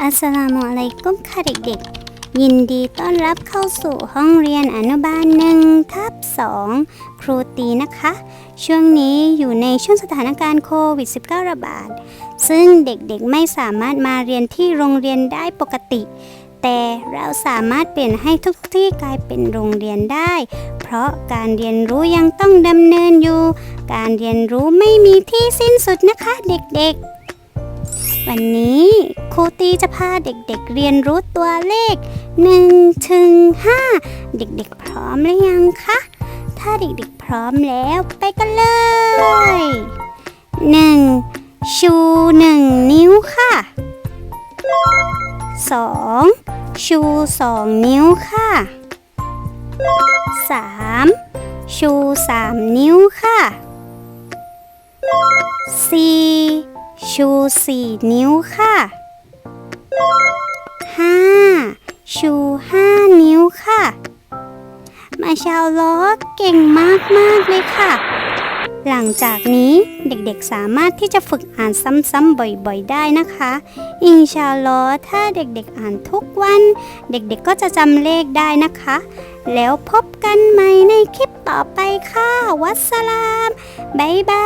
อัสสลามุอะลัยกุมค่ะเด็กๆ ยินดีต้อนรับเข้าสู่ห้องเรียนอนุบาลหนึ่งทับสองครูตีนะคะ ช่วงนี้อยู่ในช่วงสถานการณ์โควิด -19 ระบาด ซึ่งเด็กๆไม่สามารถมาเรียนที่โรงเรียนได้ปกติ แต่เราสามารถเปลี่ยนให้ทุกที่กลายเป็นโรงเรียนได้ เพราะการเรียนรู้ยังต้องดำเนินอยู่ การเรียนรู้ไม่มีที่สิ้นสุดนะคะเด็กๆ วันนี้ครูตีจะพาเด็กๆเรียนรู้ตัวเลข1ถึง5เด็กๆพร้อมหรือยังคะ ถ้าเด็กๆพร้อมแล้วไปกันเลย 1. ชู 1 นิ้วค่ะ 2. ชู 2 นิ้วค่ะ 3. ชู 3 นิ้วค่ะ 4. ชู 4 นิ้วค่ะ 5. ชู 5 นิ้วค่ะ มาชาวล้อเก่งมากมากๆเลยค่ะ หลังจากนี้เด็กๆสามารถที่จะฝึกอ่านซ้ำๆบ่อยๆได้นะคะ อินชาอัลลอถ้าเด็กๆอ่านทุกวัน เด็กๆก็จะจำเลขได้นะคะ แล้วพบกันใหม่ในคลิปต่อไปค่ะ วัสสลาม บ๊ายบาย